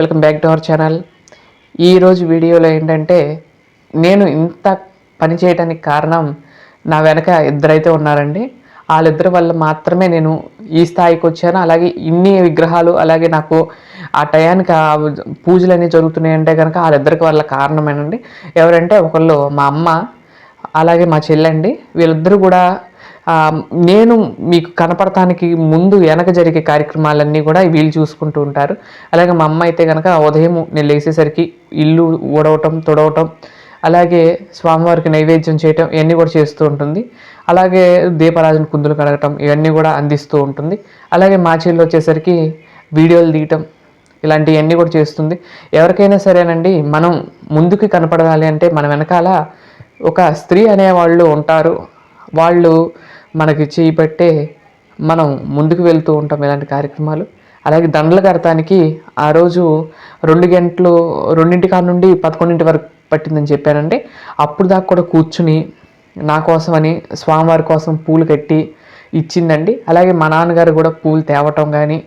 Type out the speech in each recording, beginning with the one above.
Welcome back to our channel. ఈరోజు వీడియోలో ఏంటంటే నేను ఇంత పని చేయడానికి కారణం నా వెనక ఇద్దరైతే ఉన్నారండి. వాళ్ళిద్దరి వల్ల మాత్రమే నేను ఈ స్థాయికి వచ్చాను. అలాగే ఇన్ని విగ్రహాలు అలాగే నాకు ఆ టయానికి ఆ పూజలు అన్నీ జరుగుతున్నాయి అంటే కనుక వాళ్ళిద్దరికి వల్ల కారణమేనండి. ఎవరంటే ఒకళ్ళు మా అమ్మ అలాగే మా చెల్లండి. వీళ్ళిద్దరూ కూడా నేను మీకు కనపడటానికి ముందు వెనక జరిగే కార్యక్రమాలన్నీ కూడా వీళ్ళు చూసుకుంటూ ఉంటారు. అలాగే మా అమ్మ అయితే కనుక ఉదయం నేను లేచేసరికి ఇల్లు ఊడవటం తుడవటం అలాగే స్వామివారికి నైవేద్యం చేయటం ఇవన్నీ కూడా చేస్తూ ఉంటుంది. అలాగే దీపరాజుని కుందులు కడగటం ఇవన్నీ కూడా అందిస్తూ ఉంటుంది. అలాగే మా చెల్లి వచ్చేసరికి వీడియోలు తీయటం ఇలాంటివన్నీ కూడా చేస్తుంది. ఎవరికైనా సరేనండి మనం ముందుకు కనపడాలి అంటే మన వెనకాల ఒక స్త్రీ అనేవాళ్ళు ఉంటారు. వాళ్ళు మనకి చేయి పట్టే మనం ముందుకు వెళ్తూ ఉంటాం ఇలాంటి కార్యక్రమాలు. అలాగే దండలు కడతానికి ఆ రోజు రెండు గంటలు రెండింటి కాడ నుండి పదకొండింటి వరకు పట్టిందని చెప్పానండి. అప్పుడు దాకా కూడా కూర్చుని నా కోసమని అని స్వామివారి కోసం పూలు కట్టి ఇచ్చిందండి. అలాగే మా నాన్నగారు కూడా పూలు తేవటం కానీ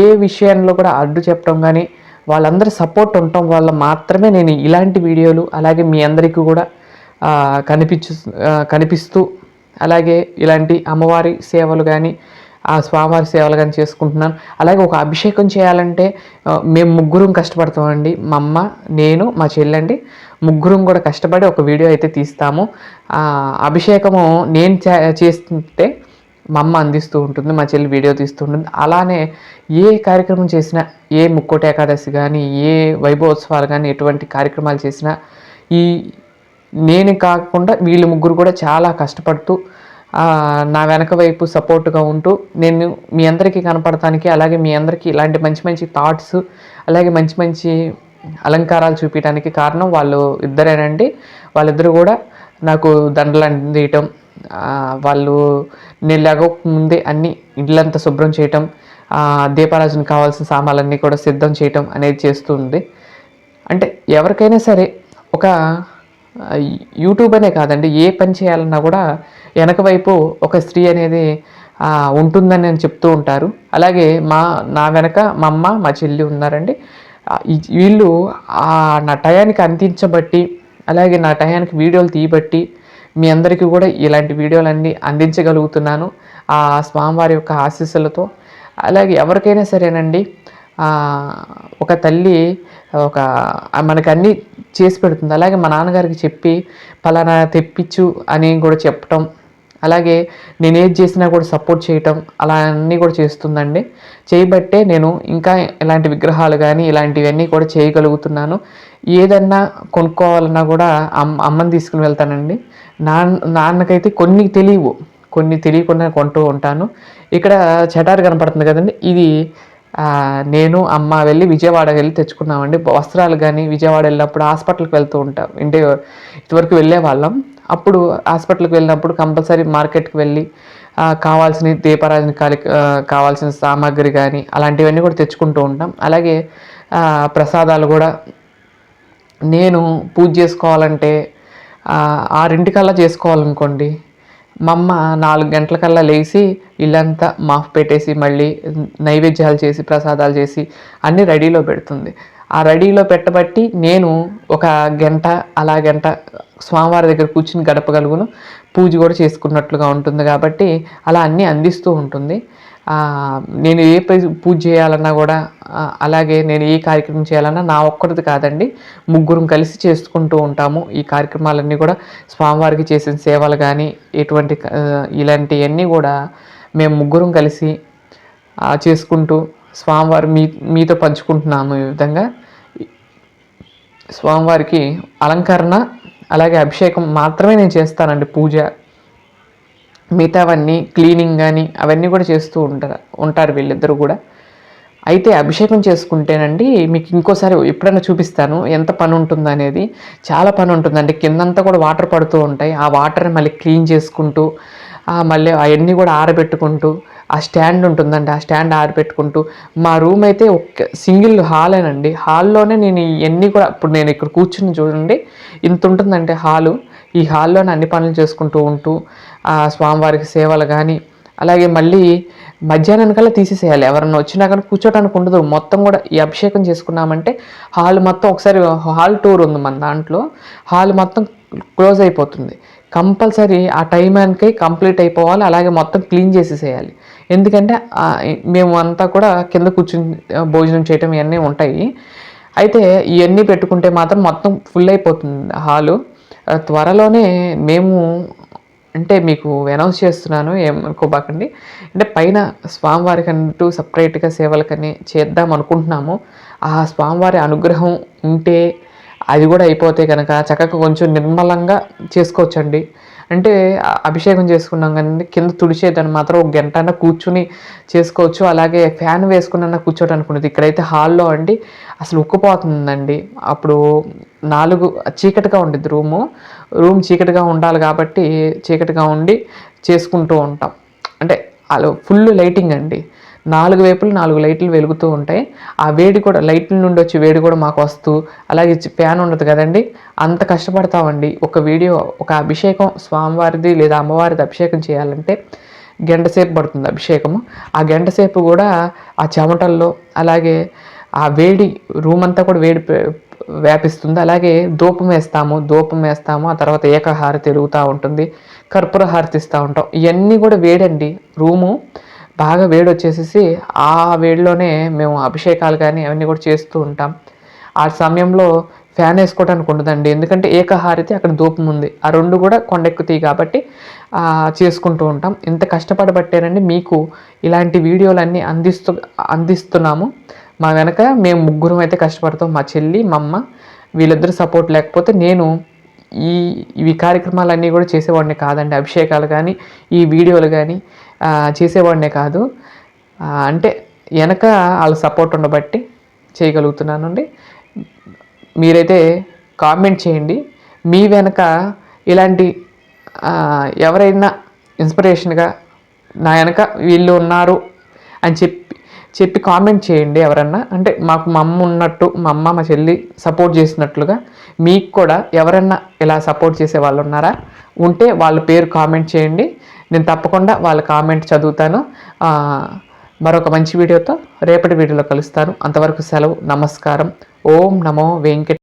ఏ విషయంలో కూడా అడ్డు చెప్పడం కానీ వాళ్ళందరి సపోర్ట్ ఉండటం వల్ల మాత్రమే నేను ఇలాంటి వీడియోలు అలాగే మీ అందరికీ కూడా కనిపించు కనిపిస్తూ అలాగే ఇలాంటి అమ్మవారి సేవలు కానీ ఆ స్వామివారి సేవలు కానీ చేసుకుంటున్నాను. అలాగే ఒక అభిషేకం చేయాలంటే మేము ముగ్గురం కష్టపడతామండి. మా అమ్మ నేను మా చెల్లండి. ముగ్గురం కూడా కష్టపడి ఒక వీడియో అయితే తీస్తాము. అభిషేకము నేను చే- చేస్తుంటే మా అమ్మ అందిస్తూ ఉంటుంది మా చెల్లి వీడియో తీస్తూ ఉంటుంది. అలానే ఏ కార్యక్రమం చేసినా ఏ ముక్కోటి ఏకాదశి కానీ ఏ వైభవోత్సవాలు కానీ ఎటువంటి కార్యక్రమాలు చేసినా ఈ నేను కాకుండా వీళ్ళు ముగ్గురు కూడా చాలా కష్టపడుతూ నా వెనక వైపు సపోర్ట్గా ఉంటూ నేను మీ అందరికీ కనపడటానికి అలాగే మీ అందరికీ ఇలాంటి మంచి మంచి థాట్స్ అలాగే మంచి మంచి అలంకారాలు చూపించడానికి కారణం వాళ్ళు ఇద్దరేనండి. వాళ్ళిద్దరు కూడా నాకు దండలు అందియటం వాళ్ళు నేను లేక ముందే అన్ని ఇళ్ళంతా శుభ్రం చేయటం ఆ, దీపారాజుని కావాల్సిన సామాన్లన్నీ కూడా సిద్ధం చేయటం అనేది చేస్తుంది అంటే ఎవరికైనా సరే ఒక యూట్యూబ్ అనే కాదండి ఏ పని చేయాలన్నా కూడా వెనక వైపు ఒక స్త్రీ అనేది ఉంటుందని అని చెప్తూ ఉంటారు. అలాగే మా నా వెనక మా అమ్మ మా చెల్లి ఉన్నారండి. వీళ్ళు నా టయానికి అందించబట్టి అలాగే నా టయానికి వీడియోలు తీయబట్టి మీ అందరికీ కూడా ఇలాంటి వీడియోలన్నీ అందించగలుగుతున్నాను. ఆ స్వామివారి యొక్క ఆశీస్సులతో. అలాగే ఎవరికైనా సరేనండి ఒక తల్లి ఒక మనకన్నీ చేసి పెడుతుంది. అలాగే మా నాన్నగారికి చెప్పి పలానా తెప్పించు అని కూడా చెప్పటం అలాగే నేను ఏది చేసినా కూడా సపోర్ట్ చేయటం అలా అన్నీ కూడా చేస్తుందండి. చేయబట్టే నేను ఇంకా ఇలాంటి విగ్రహాలు కానీ ఇలాంటివన్నీ కూడా చేయగలుగుతున్నాను. ఏదన్నా కొనుక్కోవాలన్నా కూడా అమ్మ అమ్మని తీసుకుని వెళ్తానండి. నాన్న నాన్నకైతే కొన్ని తెలియవు. కొన్ని తెలియకుండా కొంటూ ఉంటాను. ఇక్కడ చటారు కనపడుతుంది కదండి. ఇది నేను అమ్మ వెళ్ళి విజయవాడ వెళ్ళి తెచ్చుకున్నామండి. వస్త్రాలు కానీ విజయవాడ వెళ్ళినప్పుడు హాస్పిటల్కి వెళ్తూ ఉంటాం. ఇంటి ఇటువరకు వెళ్ళే వాళ్ళం. అప్పుడు హాస్పిటల్కి వెళ్ళినప్పుడు కంపల్సరీ మార్కెట్కి వెళ్ళి కావాల్సిన దీపారాజన కాలి కావాల్సిన సామాగ్రి కానీ అలాంటివన్నీ కూడా తెచ్చుకుంటూ ఉంటాం. అలాగే ప్రసాదాలు కూడా నేను పూజ చేసుకోవాలంటే ఆరింటికల్లా చేసుకోవాలనుకోండి. మా అమ్మ నాలుగు గంటలకల్లా లేచి ఇల్లంతా మాఫ్ పెట్టేసి మళ్ళీ నైవేద్యాలు చేసి ప్రసాదాలు చేసి అన్నీ రెడీలో పెడుతుంది. ఆ రెడీలో పెట్టబట్టి నేను ఒక గంట అలా గంట స్వామివారి దగ్గర కూర్చుని గడపగలుగును. పూజ కూడా చేసుకున్నట్లుగా ఉంటుంది కాబట్టి అలా అన్నీ అందిస్తూ ఉంటుంది. నేను ఏ పూజ చేయాలన్నా కూడా అలాగే నేను ఏ కార్యక్రమం చేయాలన్నా నా ఒక్కరిది కాదండి. ముగ్గురం కలిసి చేసుకుంటూ ఉంటాము. ఈ కార్యక్రమాలన్నీ కూడా స్వామివారికి చేసిన సేవలు కానీ ఎటువంటి ఇలాంటివన్నీ కూడా మేము ముగ్గురం కలిసి చేసుకుంటూ స్వామివారి మీ మీతో పంచుకుంటున్నాము ఈ విధంగా. స్వామివారికి అలంకరణ అలాగే అభిషేకం మాత్రమే నేను చేస్తానండి. పూజ మిగతావన్నీ క్లీనింగ్ కానీ అవన్నీ కూడా చేస్తూ ఉంటారు ఉంటారు వీళ్ళిద్దరూ కూడా. అయితే అభిషేకం చేసుకుంటేనండి మీకు ఇంకోసారి ఎప్పుడైనా చూపిస్తాను ఎంత పని ఉంటుందనేది. చాలా పని ఉంటుందండి. కిందంతా కూడా వాటర్ పడుతూ ఉంటాయి. ఆ వాటర్ని మళ్ళీ క్లీన్ చేసుకుంటూ మళ్ళీ అవన్నీ కూడా ఆరబెట్టుకుంటూ ఆ స్టాండ్ ఉంటుందండి. ఆ స్టాండ్ ఆరబెట్టుకుంటూ మా రూమ్ అయితే ఒక సింగిల్ హాలేనండి హాల్లోనే నేను ఇవన్నీ కూడా ఇప్పుడు నేను ఇక్కడ కూర్చుని చూడండి. ఇంత ఉంటుందంటే హాలు. ఈ హాల్లోనే అన్ని పనులు చేసుకుంటూ ఉంటూ ఆ స్వామివారికి సేవలు కానీ అలాగే మళ్ళీ మధ్యాహ్నానికల్లా తీసేసేయాలి. ఎవరన్నా వచ్చినా కానీ కూర్చోటానికి ఉండదు. మొత్తం కూడా ఈ అభిషేకం చేసుకున్నామంటే హాల్ మొత్తం ఒకసారి హాల్ టూర్ ఉంది మన దాంట్లో. హాల్ మొత్తం క్లోజ్ అయిపోతుంది. కంపల్సరీ ఆ టైంకి కంప్లీట్ అయిపోవాలి. అలాగే మొత్తం క్లీన్ చేసేసేయాలి. ఎందుకంటే మేము అంతా కూడా కింద కూర్చుని భోజనం చేయటం ఇవన్నీ ఉంటాయి. అయితే ఇవన్నీ పెట్టుకుంటే మాత్రం మొత్తం ఫుల్ అయిపోతుంది హాలు. త్వరలోనే మేము అంటే మీకు అనౌన్స్ చేస్తున్నాను ఏమనుకోబాకండి అంటే పైన స్వామివారికి అంటూ సపరేట్గా సేవలకని చేద్దాం అనుకుంటున్నాము. ఆ స్వామివారి అనుగ్రహం ఉంటే అది కూడా అయిపోతే కనుక చక్కగా కొంచెం నిర్మలంగా చేసుకోవచ్చండి. అంటే అభిషేకం చేసుకున్నాం కానీ కింద తుడిచేదాన్ని మాత్రం ఒక గంట కూర్చుని చేసుకోవచ్చు. అలాగే ఫ్యాన్ వేసుకున్న కూర్చోడానికి ఉండదు ఇక్కడైతే హాల్లో అండి అసలు ఉక్కుపోతుందండి. అప్పుడు నాలుగు చీకటిగా ఉండిద్ది రూము. రూమ్ చీకటిగా ఉండాలి కాబట్టి చీకటిగా ఉండి చేసుకుంటూ ఉంటాం. అంటే అలా ఫుల్ లైటింగ్ అండి. నాలుగు వైపులు నాలుగు లైట్లు వెలుగుతూ ఉంటాయి. ఆ వేడి కూడా లైట్ల నుండి వచ్చి వేడి కూడా మాకు వస్తూ అలాగే ఫ్యాన్ ఉండదు కదండి. అంత కష్టపడతామండి. ఒక వీడియో ఒక అభిషేకం స్వామివారిది లేదా అమ్మవారిది అభిషేకం చేయాలంటే గంట సేపు పడుతుంది అభిషేకము. ఆ గంట సేపు కూడా ఆ చెమటల్లో అలాగే ఆ వేడి రూమ్ అంతా కూడా వేడి వ్యాపిస్తుంది. అలాగే ధూపం వేస్తాము ధూపం వేస్తాము ఆ తర్వాత ఏకహారతి తిరుగుతూ ఉంటుంది కర్పూర హారతి ఇస్తూ ఉంటాం. ఇవన్నీ కూడా వేడండి. రూము బాగా వేడి వచ్చేసేసి ఆ వేడిలోనే మేము అభిషేకాలు కానీ అవన్నీ కూడా చేస్తూ ఉంటాం. ఆ సమయంలో ఫ్యాన్ వేసుకోవడానికి ఉండదండి. ఎందుకంటే ఏకహారితి అక్కడ ధూపం ఉంది. ఆ రెండు కూడా కొండెక్కుతాయి కాబట్టి చేసుకుంటూ ఉంటాం. ఇంత కష్టపడబట్టేనండి మీకు ఇలాంటి వీడియోలన్నీ అందిస్తూ అందిస్తున్నాము. మా వెనక మేము ముగ్గురం అయితే కష్టపడతాం. మా చెల్లి మా అమ్మ వీళ్ళిద్దరు సపోర్ట్ లేకపోతే నేను ఈ ఇవి కార్యక్రమాలన్నీ కూడా చేసేవాడిని కాదండి. అభిషేకాలు కానీ ఈ వీడియోలు కానీ చేసేవాడినే కాదు. అంటే వెనక వాళ్ళ సపోర్ట్ ఉండబట్టి చేయగలుగుతున్నానండి. మీరైతే కామెంట్ చేయండి. మీ వెనక ఇలాంటి ఎవరైనా ఇన్స్పిరేషన్గా నా వెనక వీళ్ళు ఉన్నారు అని చెప్పి చెప్పి కామెంట్ చేయండి ఎవరన్నా. అంటే మాకు మా అమ్మ ఉన్నట్టు మా అమ్మ మా చెల్లి సపోర్ట్ చేసినట్లుగా మీకు కూడా ఎవరన్నా ఇలా సపోర్ట్ చేసే వాళ్ళు ఉన్నారా? ఉంటే వాళ్ళ పేరు కామెంట్ చేయండి. నేను తప్పకుండా వాళ్ళ కామెంట్ చదువుతాను. మరొక మంచి వీడియోతో రేపటి వీడియోలో కలుస్తాను. అంతవరకు సెలవు నమస్కారం. ఓం నమో వెంకట